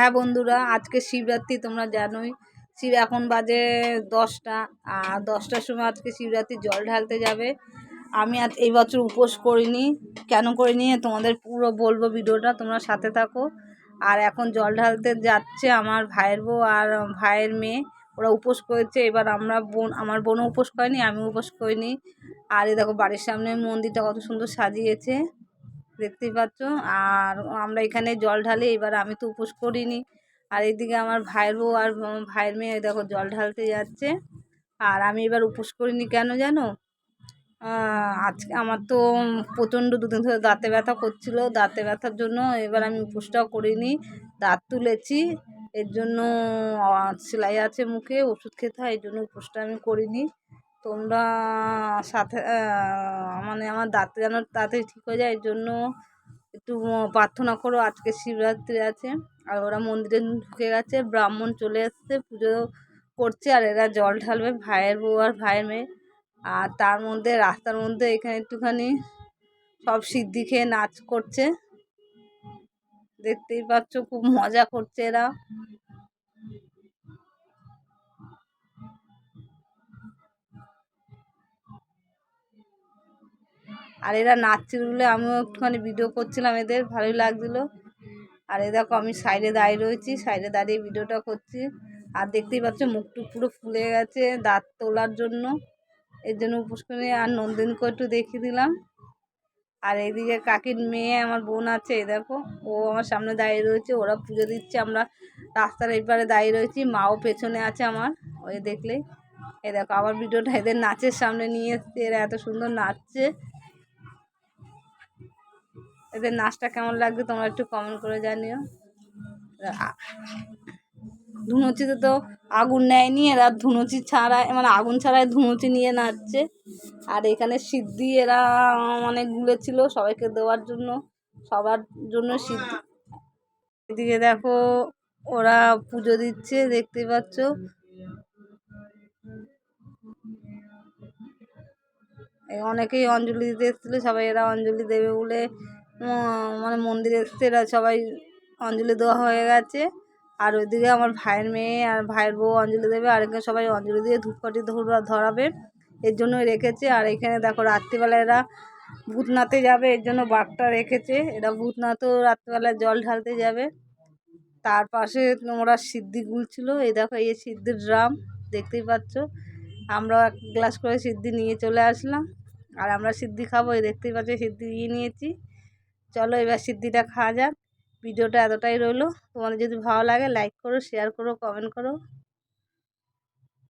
হ্যাঁ বন্ধুরা, আজকে শিবরাত্রি তোমরা জানোই। শিব, এখন বাজে দশটা, আর দশটার সময় আজকে শিবরাত্রি জল ঢালতে যাবে। আমি আজ এই বছর উপোস করিনি। কেন করিনি? তোমাদের পুরো বলব ভিডিওটা, তোমরা সাথে থাকো। আর এখন জল ঢালতে যাচ্ছে আমার ভাইয়ের বউ আর ভাইয়ের মেয়ে। ওরা উপোস করেছে, এবার আমরা বোন, আমার বোনও উপোস করেনি আমি উপোস করিনি। আর এই দেখো বাড়ির সামনে মন্দিরটা কত সুন্দর সাজিয়েছে। দেখতেই পাচ্ছ আর আমরা এখানে জল ঢালি, এবার আমি তো উপোস করিনি। আর এইদিকে আমার ভাইয়ের বউ আর ভাইয়ের মেয়ে দেখো জল ঢালতে যাচ্ছে। আর আমি এবার উপোস করিনি কেন জানো? আজকে আমার তো প্রচণ্ড দুদিন ধরে দাঁতে ব্যথা করছিল। দাঁতে ব্যথার জন্য এবার আমি উপোসটাও করিনি। দাঁত তুলেছি। এর জন্য সেলাই আছে মুখে, ওষুধ খেতে হয় এই জন্য উপোসটা আমি করিনি। তোমরা সাথে মানে আমার দাঁত যেন তাড়াতাড়ি ঠিক হয়ে যায় এর জন্য একটু প্রার্থনা করো, আজকে শিবরাত্রি আছে। আর ওরা মন্দিরে ঢুকে গেছে, ব্রাহ্মণ চলে এসছে, পুজো করছে, আর এরা জল ঢালবে, ভাইয়ের বউ আর ভাইয়ের মেয়ে। আর তার মধ্যে, রাস্তার মধ্যে এখানে একটুখানি সব সিদ্ধি খেয়ে নাচ করছে। দেখতেই পাচ্ছ, খুব মজা করছে এরা। আর এরা নাচছিল বলে আমিও একটুখানি ভিডিও করছিলাম এদের, ভালোই লাগছিল। আর এ দেখো আমি সাইডে দাঁড়িয়ে রয়েছি সাইডে দাঁড়িয়ে ভিডিওটা করছি। আর দেখতেই পাচ্ছ মুখটুক পুরো ফুলে গেছে দাঁত তোলার জন্য। এর জন্য উপোস করে আর নন্দিনকে একটু দেখিয়ে দিলাম। আর এইদিকে কাকির মেয়ে, আমার বোন আছে, এই দেখো, ও আমার সামনে দাঁড়িয়ে রয়েছে, ওরা পুজো দিচ্ছে, আমরা রাস্তার এপারে দাঁড়িয়ে রয়েছি, মাও পেছনে আছে আমার, ওই দেখলে এই দেখো, আবার ভিডিওটা এদের নাচের সামনে নিয়ে এসছে, এরা এত সুন্দর নাচছে। এদের নাচটা কেমন লাগবে তোমরা একটু কমেন্ট করে জানিও। ধুনুচিতে তো আগুন নেয়নি, এরা ধুনুচি ছাড়াই মানে আগুন ছাড়াই ধুনুচি নিয়ে নাচছে। আর এখানে সিদ্ধি, এরা মানে গুলেছিল সবাইকে দেওয়ার জন্য, সবার জন্য সিদ্ধি। এদিকে দেখো, ওরা পুজো দিচ্ছে, দেখতে পাচ্ছ। অনেকেই অঞ্জলি দিতে এসেছিল, সবাই এরা অঞ্জলি দেবে বলে মানে মন্দিরে সবাই অঞ্জলি দেওয়া হয়ে গেছে। আর ওইদিকে আমার ভাইয়ের মেয়ে আর ভাইয়ের বউ অঞ্জলি দেবে, আর এখানে সবাই অঞ্জলি দিয়ে ধূপকাঠি ধরাবে। এর জন্যই রেখেছে। আর এখানে দেখো রাত্রিবেলা এরা ভূতনাথে যাবে, এর জন্য বাঘটা রেখেছে। এরা ভূতনাথও রাত্রিবেলায় জল ঢালতে যাবে। তার পাশে ওরা সিদ্ধি গুলছিল এই দেখো, এই সিদ্ধির ড্রাম দেখতেই পাচ্ছ। আমরা এক গ্লাস করে সিদ্ধি নিয়ে চলে আসলাম। আর আমরা সিদ্ধি খাব, এই দেখতেই পাচ্ছি, সিদ্ধি নিয়ে নিয়েছি। চলো এবার সিদ্ধিটা খাওয়া যাক। ভিডিওটা এতটাই রইল। তোমাদের যদি ভালো লাগে লাইক করো শেয়ার করো কমেন্ট করো।